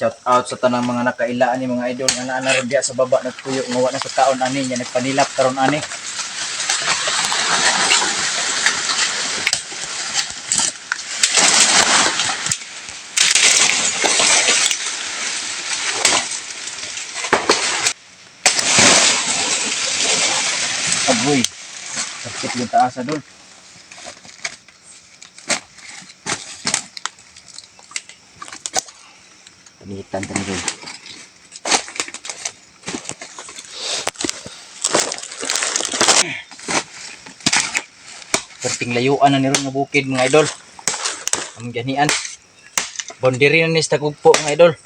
Shout out sa tanang mga nakailaan ni mga idol nga naa na ron diya sa baba nagpuyo nga wa na sa kaon ani nya nagpanilap karon ani. Agoy. Sakit yung taas adol. Panitan tani dol. Perting layuan na niron nga bukid mga idol. Ang ganian. Boundary na ni sa mga idol.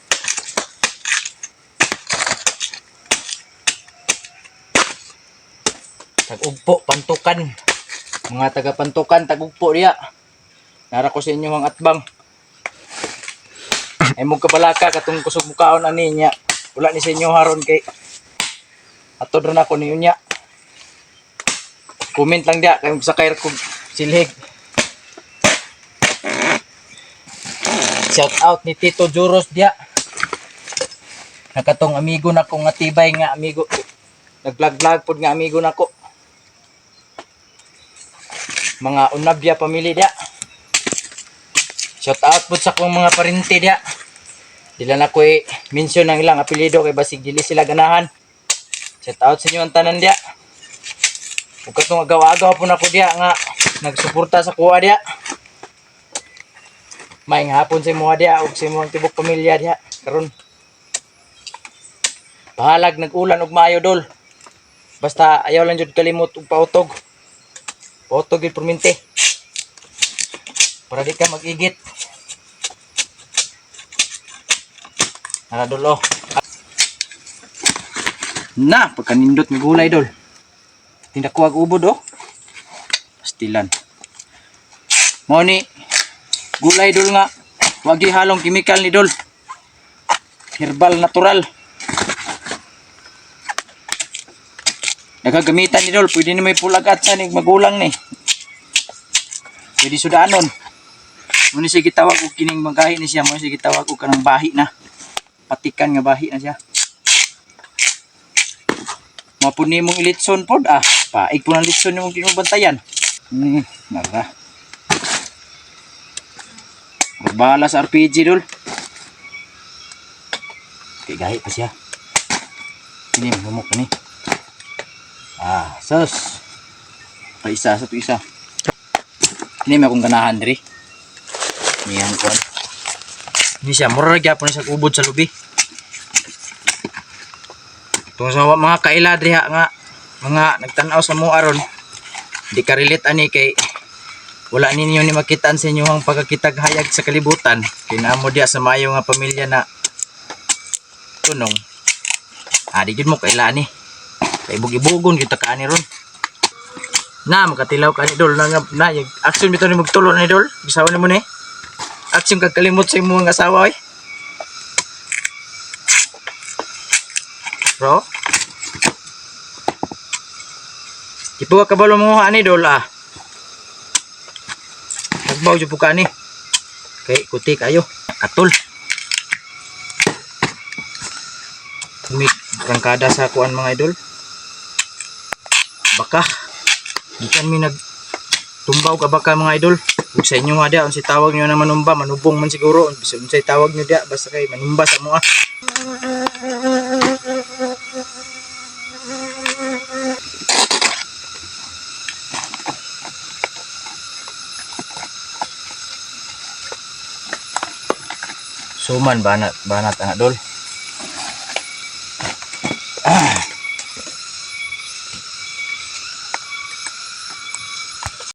Tagugpo, pantukan. Mga taga pantukan, tagugpo diya. Nara ko sa inyo ang atbang. Ay mo kabalaka katong kusog mukaon ani niya. Wala ni sa inyo haron kay Atod ron ako niyo niya. Comment lang dia kay sa kair ko silhig. Shout out ni Tito Juros dia. Nakatong amigo na ko nga tibay nga amigo. Nag-vlog-vlog pod nga amigo nako. Mga unabya pamilya dia. Shout out po sa kong mga parinti dia. Dila na ko mention ng ilang apelyido kay basig dili sila ganahan. Shout out sa inyo ang tanan dia. Ug katong agaw-agaw po na ko dia nga nagsuporta sa kuha dia. May hapon sa mga dia ug sa imong tibok pamilya dia karon. Bahalag nag-ulan og maayo dol. Basta ayaw lang jud kalimot og pautog. Pautog gid perminti. Para di ka mag-igit. Nara dol oh. Na, pagkanindot ng gulay dol. Tindak ko ag ubod oh. Pastilan. Mo ni gulay dol nga wag halong chemical ni dol. Herbal natural. Nagagamitan ni dol, pwede na may pulagat sa ning magulang ni. Pwede sudanon. Muna siya gitawag og kining magahi ni siya, muna siya gitawag og kanang bahi na. Patikan nga bahi na siya. Mapun ni mong ilitson pod ah. Paig po ng litson ni mong kinubantayan. Hmm, nara. Magbala sa RPG dul. Okay, gahi pa siya. Ini mumok ni. Ah, sus. Pa isa sa to isa. Ini may akong ganahan diri. Niyang kon. Ini siya, mura gyapon sa ubod sa lubi. Tung sa mga kaila diha nga mga nagtanaw sa mo aron di ka relate ani kay wala ninyo ni makitaan sa inyong pagkakitag hayag sa kalibutan. Kinamo diya sa mayo nga pamilya na tunong. Ah di gid mo kaila ni kay bugibugon kita ka ani ron. Na makatilaw ka ni dol. Na na action bitaw ni magtulo ni dol. Bisawan ni mo ni. Action kag kalimot sa imong asawa oy bro Ipo ka kabalo mo ani dol ah. Nagbaw jud po ka ni. Kay kuti kayo. Katol. Tumig rangkada sa kuan mga idol. Baka. Gikan mi nag tumbaw ka baka mga idol. Ug sa inyo nga dia unsa tawag niyo na manumba, manubong man siguro. Unsa unsay tawag niyo dia basta kay manumba sa mo ah. Suman banat banat anak dol.